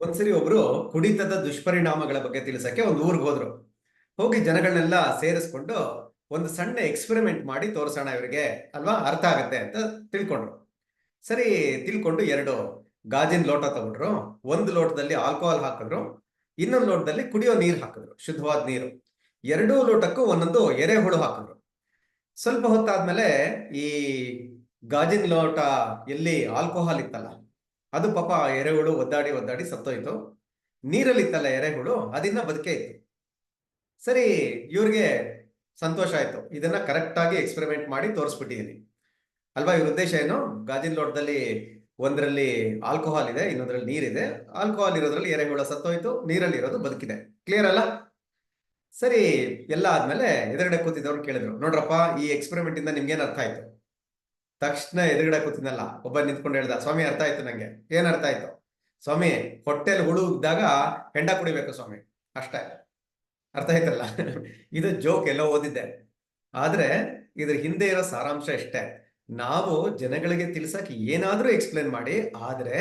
ಒಂದ್ಸರಿ ಒಬ್ರು ಕುಡಿತದ ದುಷ್ಪರಿಣಾಮಗಳ ಬಗ್ಗೆ ತಿಳಿಸಕ್ಕೆ ಒಂದು ಊರಿಗೆ ಹೋದ್ರು. ಹೋಗಿ ಜನಗಳನ್ನೆಲ್ಲ ಸೇರಿಸ್ಕೊಂಡು ಒಂದು ಸಣ್ಣ ಎಕ್ಸ್ಪೆರಿಮೆಂಟ್ ಮಾಡಿ ತೋರಿಸೋಣ ಇವರಿಗೆ ಅಲ್ವಾ ಅರ್ಥ ಆಗತ್ತೆ ಅಂತ ತಿಳ್ಕೊಂಡ್ರು. ಸರಿ, ತಿಳ್ಕೊಂಡು ಎರಡು ಗಾಜಿನ ಲೋಟ ತಗೊಂಡ್ರು, ಒಂದು ಲೋಟದಲ್ಲಿ ಆಲ್ಕೋಹಾಲ್ ಹಾಕಿದ್ರು, ಇನ್ನೊಂದು ಲೋಟದಲ್ಲಿ ಕುಡಿಯೋ ನೀರು ಹಾಕಿದ್ರು, ಶುದ್ಧವಾದ ನೀರು. ಎರಡೂ ಲೋಟಕ್ಕೂ ಒಂದೊಂದು ಎರೆಹುಳು ಹಾಕಿದ್ರು. ಸ್ವಲ್ಪ ಹೊತ್ತಾದ್ಮೇಲೆ ಈ ಗಾಜಿನ ಲೋಟ ಎಲ್ಲಿ ಆಲ್ಕೋಹಾಲ್ ಇತ್ತಲ್ಲ ಅದು ಪಾಪ ಎರೆಹುಳು ಒದ್ದಾಡಿ ಒದ್ದಾಡಿ ಸತ್ತೋಯ್ತು. ನೀರಲ್ಲಿತ್ತಲ್ಲ ಎರೆಹುಳು ಅದನ್ನ ಬದುಕೇ ಇತ್ತು. ಸರಿ, ಇವ್ರಿಗೆ ಸಂತೋಷ ಆಯ್ತು. ಇದನ್ನ ಕರೆಕ್ಟ್ ಆಗಿ ಎಕ್ಸ್ಪೆರಿಮೆಂಟ್ ಮಾಡಿ ತೋರಿಸ್ಬಿಟ್ಟಿದ್ದೀನಿ ಅಲ್ವಾ, ಇವ್ರ ಉದ್ದೇಶ ಏನು? ಗಾಜಿನ ಲೋಟದಲ್ಲಿ ಒಂದರಲ್ಲಿ ಆಲ್ಕೋಹಾಲ್ ಇದೆ, ಇನ್ನೊಂದ್ರಲ್ಲಿ ನೀರಿದೆ. ಆಲ್ಕೋಹಾಲ್ ಇರೋದ್ರಲ್ಲಿ ಎರೆಹುಳ ಸತ್ತೋಯ್ತು ನೀರಲ್ಲಿ ಇರೋದು ಬದುಕಿದೆ. ಕ್ಲಿಯರ್ ಅಲ್ಲ? ಸರಿ, ಎಲ್ಲ ಆದ್ಮೇಲೆ ಎದುರುಗಡೆ ಕೂತಿದ್ದವ್ರು ಕೇಳಿದ್ರು. ನೋಡ್ರಪ್ಪ, ಈ ಎಕ್ಸ್ಪೆರಿಮೆಂಟ್ ಇಂದ ನಿಮ್ಗೇನ್ ಅರ್ಥ ಆಯ್ತು? ತಕ್ಷಣ ಎದುರುಗಡೆ ಕೂತಿನಲ್ಲ ಒಬ್ಬ ನಿಂತ್ಕೊಂಡು ಹೇಳ್ದ, ಸ್ವಾಮಿ, ಅರ್ಥ ಆಯ್ತು ನಂಗೆ. ಏನ್ ಅರ್ಥ ಆಯ್ತು? ಸ್ವಾಮಿ, ಹೊಟ್ಟೆಲ್ ಹುಳು ಇದ್ದಾಗ ಹೆಂಡ ಕುಡಿಬೇಕು ಸ್ವಾಮಿ. ಅಷ್ಟೇ. ಅರ್ಥ ಆಯ್ತಲ್ಲ? ಇದು ಜೋಕ್ ಎಲ್ಲೋ ಓದಿದ್ದೆ. ಆದ್ರೆ ಇದ್ರ ಹಿಂದೆ ಇರೋ ಸಾರಾಂಶ ಇಷ್ಟೇ ನಾವು ಜನಗಳಿಗೆ ತಿಳ್ಸಕ್ ಏನಾದ್ರೂ ಎಕ್ಸ್ಪ್ಲೇನ್ ಮಾಡಿ, ಆದ್ರೆ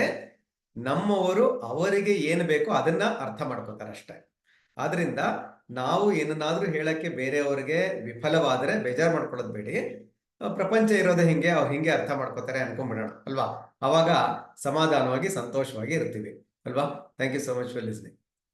ನಮ್ಮವರು ಅವರಿಗೆ ಏನ್ ಬೇಕೋ ಅದನ್ನ ಅರ್ಥ ಮಾಡ್ಕೋತಾರೆ ಅಷ್ಟೇ. ಆದ್ರಿಂದ ನಾವು ಏನನ್ನಾದ್ರೂ ಹೇಳಕ್ಕೆ ಬೇರೆಯವರಿಗೆ ವಿಫಲವಾದರೆ ಬೇಜಾರು ಮಾಡ್ಕೊಳ್ಳೋದು ಬೇಡಿ. ಪ್ರಪಂಚ ಇರೋದೇ ಹಿಂಗೆ, ಅವ್ರು ಹಿಂಗೆ ಅರ್ಥ ಮಾಡ್ಕೋತಾರೆ ಅನ್ಕೊಂಡ್ಬಿಡೋಣ ಅಲ್ವಾ? ಅವಾಗ ಸಮಾಧಾನವಾಗಿ, ಸಂತೋಷವಾಗಿ ಇರ್ತೀವಿ, ಅಲ್ವಾ? Thank you so much for listening